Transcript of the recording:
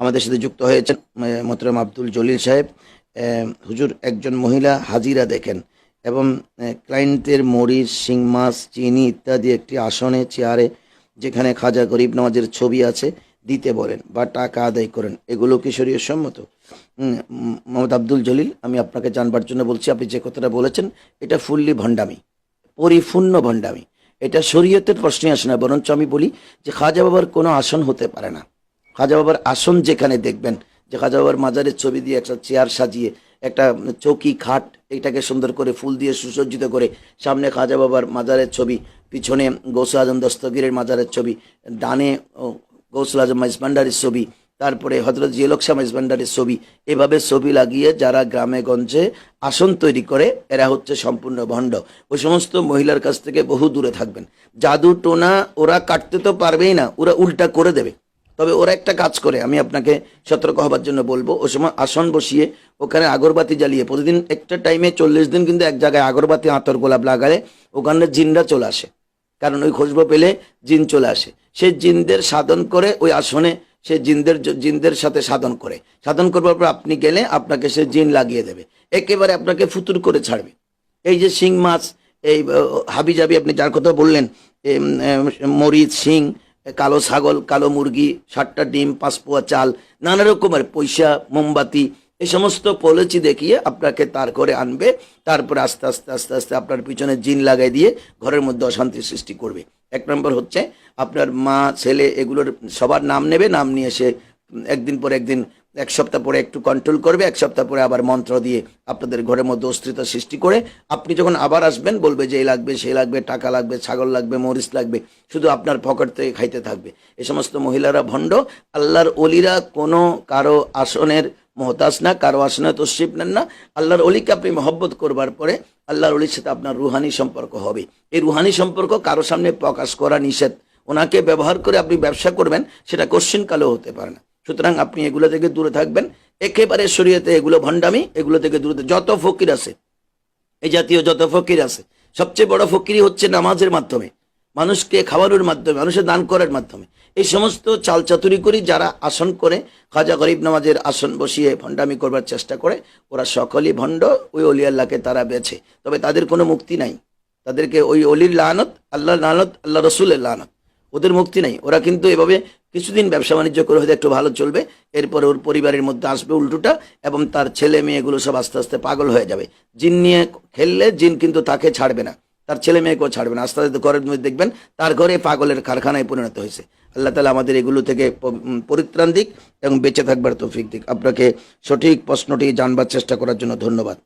আমাদের সাথে যুক্ত হয়েছেন মোতরম আব্দুল জলিল সাহেব। হুজুর একজন মহিলা হাজিরা দেখেন এবং ক্লায়েন্টের মরিচ শিং মাছ চিনি ইত্যাদি একটি আসনে চেয়ারে যেখানে খাজা গরিব নামাজের ছবি আছে দিতে বলেন বা টাকা আদায় করেন। এগুলো কি শরীয় সম্মত? হুম, মোহাম্মদ আব্দুল জলিল আমি আপনাকে জানবার জন্য বলছি আপনি যে কথাটা বলেছেন এটা ফুললি ভণ্ডামি পরিপূর্ণ ভণ্ডামি। এটা শরীয়তের প্রশ্নে আসে না বরঞ্চ আমি বলি যে খাজা বাবার কোনো আসন হতে পারে না। খাজা বাবার আসন যেখানে দেখবেন, যে খাজা বাবার মাজারের ছবি দিয়ে একটা চেয়ার সাজিয়ে, একটা চৌকি খাট এটাকে সুন্দর করে ফুল দিয়ে সুসজ্জিত করে সামনে খাজা বাবার মাজারের ছবি, পিছনে গৌসুল আজম দস্তগীরের মাজারের ছবি, ডানে গৌসুল আজম মাইজবান্ডারের ছবি, তারপরে হজরত জিয়লক শাহ ছবি, এভাবে ছবি লাগিয়ে যারা গ্রামে গঞ্জে আসন তৈরি করে, এরা হচ্ছে সম্পূর্ণ ভণ্ড। ওই সমস্ত মহিলার কাছ থেকে বহু দূরে থাকবেন। জাদু টোনা ওরা কাটতে তো পারবেই না, ওরা উল্টা করে দেবে। তবে ওরা একটা কাজ করে, আমি আপনাকে সতর্ক হবার জন্য বলব, ও সময় আসন বসিয়ে ওখানে আগরবাতি জ্বালিয়ে, প্রতিদিন একটা টাইমে চল্লিশ দিন কিন্তু এক জায়গায় আগরবাতি, আতর, গোলাপ লাগালে ওখানে জিনরা চলে আসে। কারণ ওই খুশবু পেলে জিন চলে আসে। সে জিনদের সাধন করে ওই আসনে সে জিনদের জিনদের সাথে সাধন করে। সাধন করবার পর আপনি গেলে আপনাকে সে জিন লাগিয়ে দেবে। একেবারে আপনাকে ফুতুর করে ছাড়বে। এই যে শিং মাছ, এই হাবি জাবি আপনি যার কথা বললেন মরিচ, শিং কালো ছাগল, কালো মুরগি, সাতটা ডিম, পাঁচ পোয়া চাল, নানা রকমের পয়সা, মোমবাতি, এই সমস্ত পলিচি দেখিয়ে আপনাকে তার করে আনবে। তারপরে আস্তে আস্তে আস্তে আস্তে আপনার পিছনে জিন লাগাই দিয়ে ঘরের মধ্যে অশান্তি সৃষ্টি করবে। এক নম্বর হচ্ছে, আপনার মা, ছেলে, এগুলোর সবার নাম নেবে, নাম নিয়ে সে একদিন পর একদিন এক সপ্তাহ পরে একটু কন্ট্রোল করবে, এক সপ্তাহ পরে আবার মন্ত্র দিয়ে আপনাদের ঘরের মধ্যে অস্থিরতা সৃষ্টি করে আপনি যখন আবার আসবেন, বলবে যে এই লাগবে, সেই লাগবে, টাকা লাগবে, ছাগল লাগবে, মরিচ লাগবে, শুধু আপনার পকেট থেকে খাইতে থাকবে। এ সমস্ত মহিলারা ভণ্ড, আল্লাহর অলিরা কোনো কারও আসনের মহতাজ না, কারও আসনে তশরিফ নেন না। আল্লাহর অলিকে আপনি মহব্বত করবার পরে আল্লাহর অলির সাথে আপনার রুহানি সম্পর্ক হবে। এই রুহানি সম্পর্ক কারও সামনে প্রকাশ করা নিষেধ। ওনাকে ব্যবহার করে আপনি ব্যবসা করবেন, সেটা কোশ্চিন কালেও হতে পারে না। সুতরাং আপনি এগুলো থেকে দূরে থাকবেন। একেবারে শরীয়তে এগুলো ভণ্ডামি, এগুলো থেকে দূরে যত ফকির আছে, এই জাতীয় যত ফকির আছে, সবচেয়ে বড় ফকিরি হচ্ছে নামাজের মাধ্যমে, মানুষকে খাওয়ানোর মাধ্যমে, মানুষের দান করার মাধ্যমে। এই সমস্ত চাল চাতুরি করি যারা আসন করে, খাজা গরিব নামাজের আসন বসিয়ে ভণ্ডামি করবার চেষ্টা করে, ওরা সকলই ভণ্ড, ওই অলি আল্লাহকে তারা বেছে। তবে তাদের কোনো মুক্তি নাই। তাদেরকে ওই অলির লানত আল্লাহ লানত, আল্লাহ রসুলের লানত। ওদের মুক্তি নেই। ওরা কিন্তু এভাবে কিছুদিন ব্যবসা বাণিজ্য করে হয়তো একটু ভালো চলবে, এরপরে ওর পরিবারের মধ্যে আসবে উল্টোটা এবং তার ছেলে মেয়েগুলো সব আস্তে আস্তে পাগল হয়ে যাবে। জিন নিয়ে খেললে জিন কিন্তু তাকে ছাড়বে না। তার ছেলে মেয়েকেও ছাড়বে না। আস্তে আস্তে ঘরের মধ্যে দেখবেন তার ঘরে পাগলের কারখানায় পরিণত হয়েছে। আল্লাহ তালা আমাদের এগুলো থেকে পরিত্রাণ দিক এবং বেঁচে থাকবার তৌফিক দিক। আপনাকে সঠিক প্রশ্নটি জানবার চেষ্টা করার জন্য ধন্যবাদ।